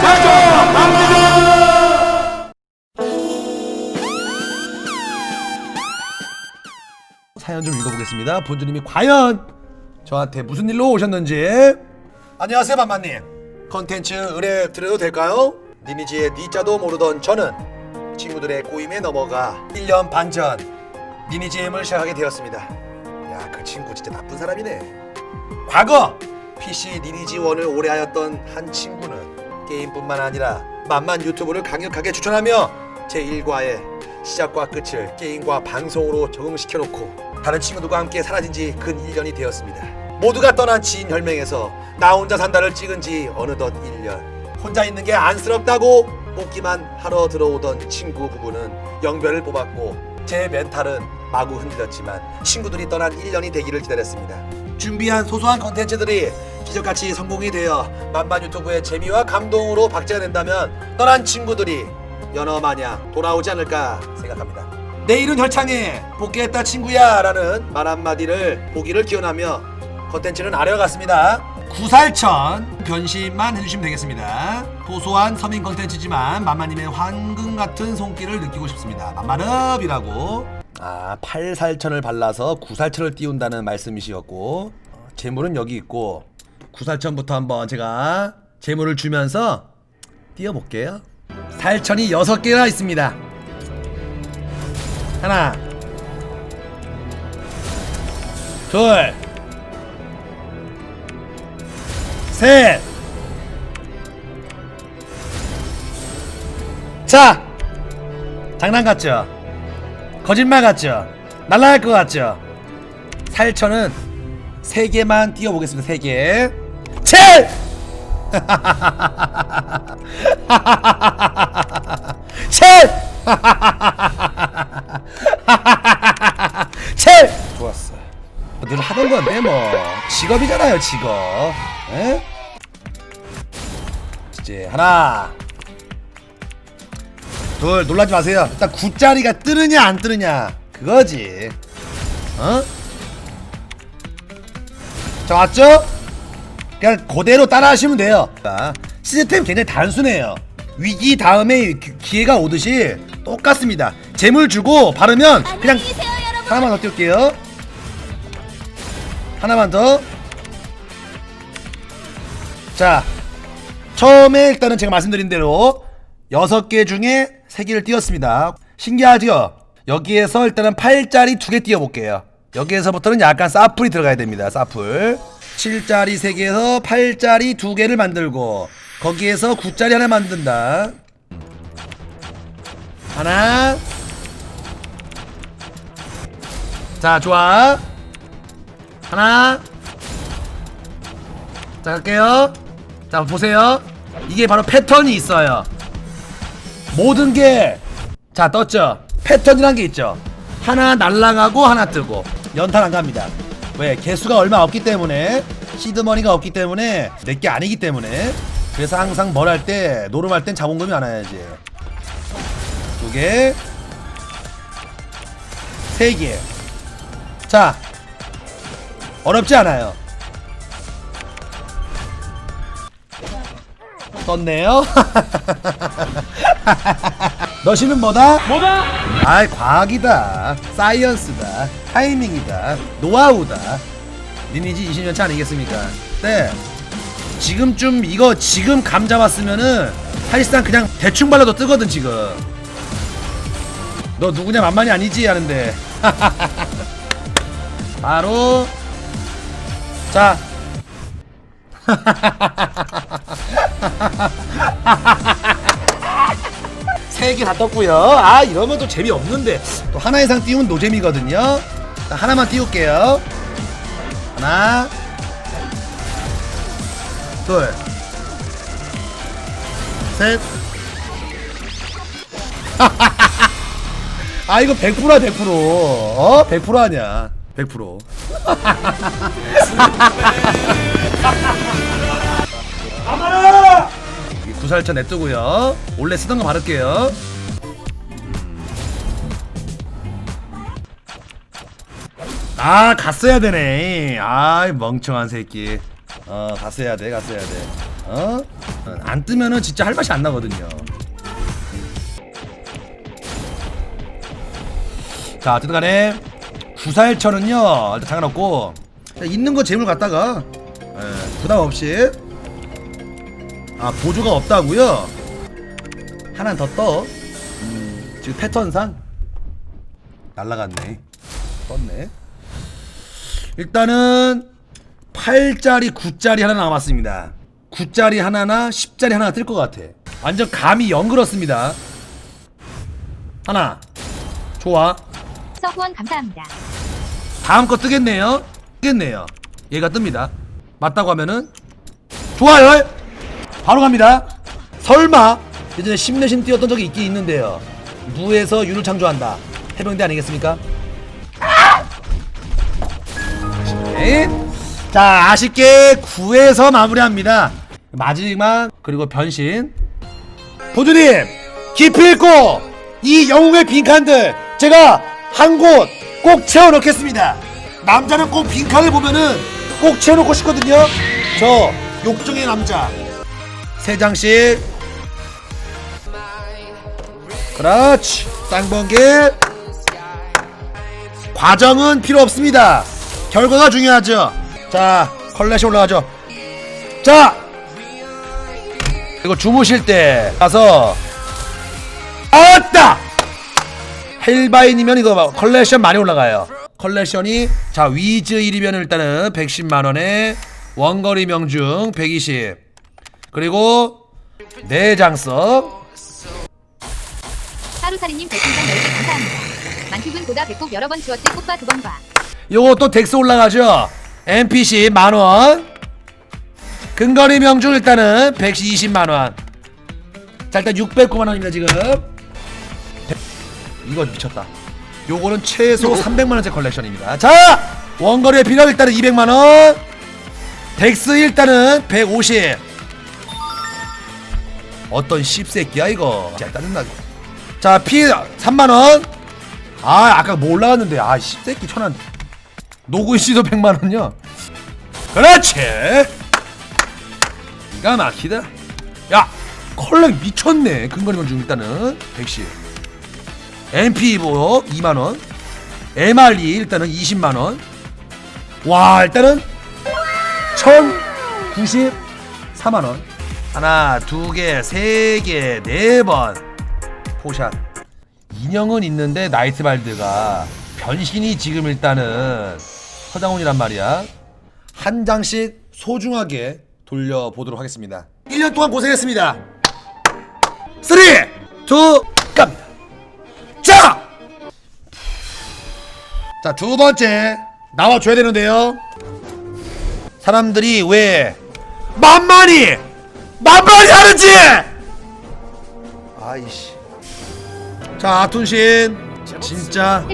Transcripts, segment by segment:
가져갑니다. 사연 좀 읽어보겠습니다. 본주님이 과연 저한테 무슨 일로 오셨는지. 안녕하세요, 만만님. 컨텐츠 의뢰 드려도 될까요? 리니지의 니자도 모르던 저는 친구들의 꼬임에 넘어가 1년 반전 리니지엠을 시작하게 되었습니다. 야, 그 친구 진짜 나쁜 사람이네. 과거 PC 리니지 1을 오래 하였던 한 친구는 게임뿐만 아니라 만만 유튜브를 강력하게 추천하며 제 일과의 시작과 끝을 게임과 방송으로 적응시켜 놓고 다른 친구들과 함께 사라진 지 근 1년이 되었습니다. 모두가 떠난 지인 혈맹에서 나 혼자 산다를 찍은 지 어느덧 1년. 혼자 있는 게 안쓰럽다고 뽑기만 하러 들어오던 친구 부부는 영별을 뽑았고 제 멘탈은 마구 흔들렸지만 친구들이 떠난 1년이 되기를 기다렸습니다. 준비한 소소한 컨텐츠들이 기적같이 성공이 되어 만만 유튜브의 재미와 감동으로 박제가 된다면 떠난 친구들이 연어 마냥 돌아오지 않을까 생각합니다. 내일은 혈창에 복귀했다 친구야 라는 말 한마디를 보기를 기원하며 컨텐츠는 아래와 같습니다. 구살천 변신만 해주시면 되겠습니다. 소소한 서민 컨텐츠지만 만만님의 황금 같은 손길을 느끼고 싶습니다. 만만업이라고. 아 팔살천을 발라서 구살천을 띄운다는 말씀이시었고 어, 재물은 여기 있고 구살천부터 한번 제가 재물을 주면서 띄워볼게요. 살천이 여섯 개가 있습니다. 하나, 둘, 셋. 자, 장난 같죠? 거짓말 같죠? 날라갈 것 같죠? 살천은 세 개만 띄워보겠습니다. 세 개. 칠. 칠. 칠. 좋았어. 늘 하던 건데 뭐 직업이잖아요 직업. 에? 이제 하나. 둘 놀라지 마세요. 일단 구자리가 뜨느냐 안 뜨느냐 그거지. 어? 자 왔죠? 그냥 그대로 따라 하시면 돼요. 자, 시스템 굉장히 단순해요. 위기 다음에 기- 기회가 오듯이 똑같습니다. 재물 주고 바르면 그냥 계세요. 하나만 더 띄울게요. 하나만 더. 자, 처음에 일단은 제가 말씀드린 대로 여섯 개 중에 세 개를 띄웠습니다. 신기하죠? 여기에서 일단은 8짜리 두개 띄워볼게요. 여기에서부터는 약간 사풀이 들어가야 됩니다. 사풀. 7짜리 3개에서 8짜리 2개를 만들고 거기에서 9짜리 하나 만든다. 하나. 자, 좋아. 하나. 자, 갈게요. 자, 보세요. 이게 바로 패턴이 있어요. 모든 게, 자, 떴죠? 패턴이란 게 있죠? 하나 날라가고 하나 뜨고. 연탄 안 갑니다. 왜? 개수가 얼마 없기 때문에, 시드머니가 없기 때문에, 내 게 아니기 때문에. 그래서 항상 뭘 할 때, 노름할 땐 자본금이 안 와야지. 두 개. 세 개. 자, 어렵지 않아요. 떴네요. 너시는 뭐다? 뭐다? 아이 과학이다. 사이언스다. 타이밍이다. 노하우다. 리니지 20년차 아니겠습니까? 네. 지금쯤 이거 지금 감 잡았으면은 사실상 그냥 대충 발라도 뜨거든 지금. 너 누구냐 만만이 아니지 하는데. 바로 자 세 개 다 떴고요. 아 이러면 또 재미 없는데 또 하나 이상 띄우면 노잼이거든요. 자, 하나만 띄울게요. 하나, 둘, 셋. 아 이거 100%야 100%. 어? 100% 아니야. 100%. 구살차 냅두고요. 원래 쓰던 거 바를게요. 아 갔어야 되네. 아 멍청한 새끼. 어 해야 돼 해야 돼 어? 어, 안 뜨면은 진짜 할 맛이 안 나거든요 자 어쨌든 간에 구살철은요 일단 상관없고 자, 있는 거 재물 갖다가 예, 부담 없이 아 보조가 없다고요 하나 더 떠 음, 지금 패턴상 날라갔네 떴네 일단은 8짜리 9짜리 하나 남았습니다 9짜리 하나나 10짜리 하나 뜰 것 같아 완전 감이 영 그렇습니다 하나 좋아 서후원 감사합니다. 다음 거 뜨겠네요. 뜨겠네요. 얘가 뜹니다. 맞다고 하면은 좋아요. 바로 갑니다. 설마 예전에 심내신 뛰었던 적이 있긴 있는데요. 무에서 유를 창조한다. 해병대 아니겠습니까? 아쉽네. 자 아쉽게 9에서 마무리합니다. 마지막 그리고 변신. 보주님 깊이 읽고 이 영웅의 빈칸들 제가 한 곳 꼭 채워넣겠습니다. 남자는 꼭 빈칸을 보면은 꼭 채워놓고 싶거든요. 저 욕정의 남자 세 장씩. 그렇지 쌍번개 과정은 필요 없습니다. 결과가 중요하죠. 자 컬렉션 올라가죠. 자 이거 주무실 때 가서 아따 헬바인이면 이거 막 컬렉션 많이 올라가요 컬렉션이 자 위즈 1이면 일단은 110만원에 원거리 명중 120 그리고 내장석 하루살이님 별풍선 10개 감사합니다. 만큐군보다 배꼽 여러 번 주었대 꽃바 두 번과. 요거 또 덱스 올라가죠? NPC 만원. 근거리 명중 일단은 120만원. 자 일단 609만원입니다 지금. 이거 미쳤다. 요거는 최소 300만원짜리 컬렉션입니다. 자 원거리의 비력 일단은 200만원. 덱스 일단은 150 어떤 씹새끼야 이거 자 짜증나게 자피 3만원 아 아까 뭐 올라갔는데 아 씹새끼 천원 노구이 씨도 100만 원요. 그렇지. 기가 막히다. 야, 컬렉 미쳤네. 근거리만 중 일단은 110. MP 뭐 2만 원. MRE 일단은 20만 원. 와, 일단은 1094만 원. 하나, 두 개, 세 개, 네 번. 포샷. 인형은 있는데 나이트발드가 변신이 지금 일단은 서장훈이란 말이야 한 장씩 소중하게 돌려보도록 하겠습니다 1년 동안 고생했습니다 3 2 갑니다 자! 자 두 번째 나와줘야 되는데요 사람들이 왜 만만히 만만히 하는지 아이씨 자 아툰신 진짜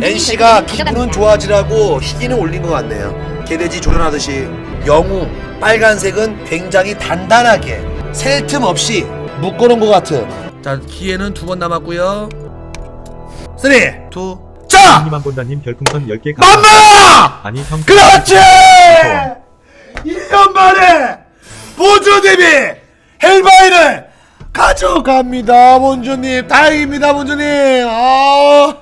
NC가 기분은. 좋아지라고 희귀는 올린 것 같네요. 개돼지 조련하듯이 영웅 빨간색은 굉장히 단단하게 셀 틈 없이 묶어놓은 것 같은. 자 기회는 두 번 남았고요. 3, 2, 자! 님한 본다님 별풍선 10개 감사합니다. 맘마! 아니 형 그렇지! 1년 만에 본주님이 헬바인을 가져갑니다, 본주님. 다행입니다, 본주님. 아.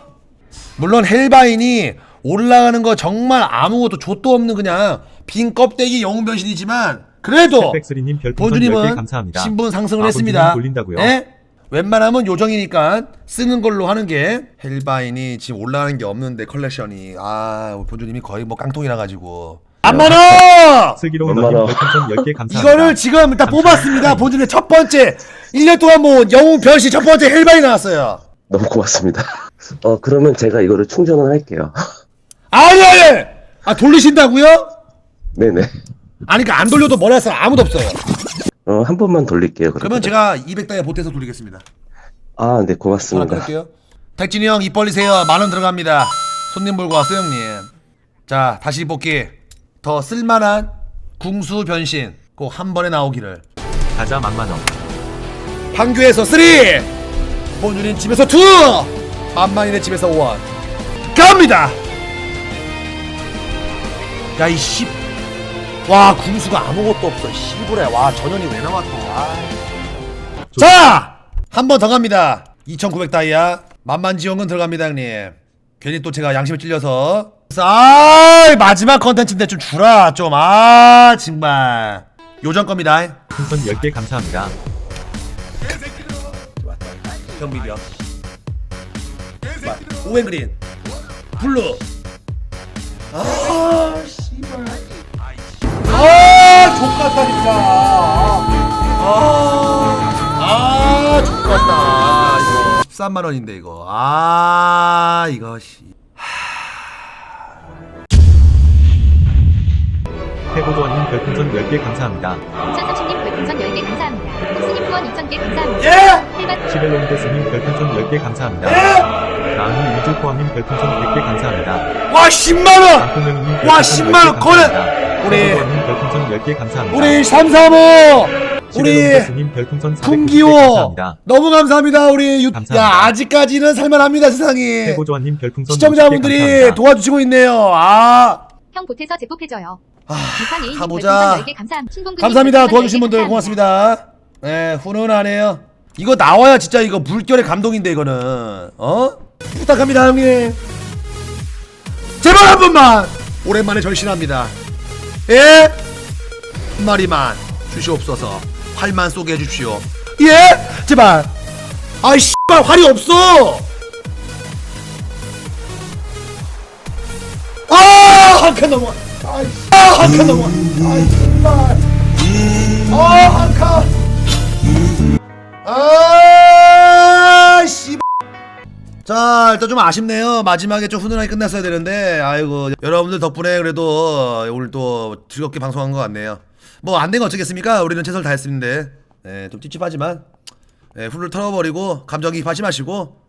물론 헬바인이 올라가는 거 정말 아무것도 좆도 없는 그냥 빈 껍데기 영웅 변신이지만 그래도 백스리님 별풍선 10개 본주님은. 신분 상승을 아, 했습니다. 돌린다고요? 예? 웬만하면 요정이니까 쓰는 걸로 하는 게 헬바인이 지금 올라가는 게 없는데 컬렉션이 아 본주님이 거의 뭐 깡통이라 가지고 안만원 슬기로운 얼마나- 너님 별풍선 10개 감사합니다. 이거를 지금 일단 뽑았습니다. 본주님의 첫 번째 1년 동안 뭐 영웅 변신 첫 번째 헬바인 나왔어요. 너무 고맙습니다. 어, 그러면 제가 이거를 충전을 할게요. 아니 아니 아 돌리신다고요? 네네. 아니 그러니까 안 돌려도 뭐라 해서 아무도 없어요. 어, 한 번만 돌릴게요. 그러면 그러면 제가 200달러 보태서 돌리겠습니다. 아, 네, 고맙습니다. 끊을게요. 택진이 형 입 벌리세요. 만 원 들어갑니다. 손님 몰고 왔어요 형님. 자 다시 뽑기. 더 쓸만한 궁수 변신 꼭 한 번에 나오기를. 가자 만만원. 판교에서 3 본주님 집에서 2 만만이네 집에서 1 갑니다! 야 이씨. 와 궁수가 아무것도 없어. 씨부래 와 전현이 왜 나왔어? 아. 자한 번 더 갑니다. 2900 다이아. 만만지원금 들어갑니다 형님. 괜히 또 제가 양심에 찔려서 아 마지막 컨텐츠인데 좀 주라 좀. 아 정말. 요전 겁니다. 풍선 10개 감사합니다. 경비병 오웬그린. 블루. 아 씨발. 아 족같다 진짜 아아 족같다. 이거 13만원인데 이거. 아 이거 씨 해보조원님 별풍선 10개 감사합니다. 2030님 별풍선 10개 감사합니다. 옥수님 후원 2000개 감사합니다. 예? 시벨론데스님 별풍선 10개 감사합니다. 예? 나은이 유즈포함님 별풍선 100개 감사합니다. 와 10만원 방송명님 와, 별풍선 10만 원 10개 거래! 우리- 별풍선 10개 감사합니다. 우리 335 우리 시벨론데스님 별풍선 400개 풍기호 감사합니다. 너무 감사합니다 우리 유... 야 감사합니다. 아직까지는 살만합니다 세상이 해보조원님 별풍선 50개 시청자분들이. 도와주시고 있네요 아형 보태서 제폭해줘요. 아, 가보자. 별풍선 10개 감사합니다. 도와주신 10개 분들. 고맙습니다 네 훈훈하네요 이거 나와야 진짜 이거 물결의 감동인데 이거는 어? 부탁합니다 형님 제발 한 번만 오랜만에 절신합니다 예? 한 마리만 주시옵소서 활만 쏘게 해주십시오 예? 제발 아이 씨발 활이 없어 아 한칸 넘어 아이 아 한칸 넘어 아이 정말 아한 칸 아 씨발 자 일단 좀 아쉽네요. 마지막에 좀 훈훈하게 끝났어야 되는데 아이고 여러분들 덕분에 그래도 오늘 또 즐겁게 방송한 것 같네요. 뭐 안된거 어쩌겠습니까? 우리는 최선을 다했는데 네, 좀 찝찝하지만 네, 훌을 털어버리고 감정이입하지 마시고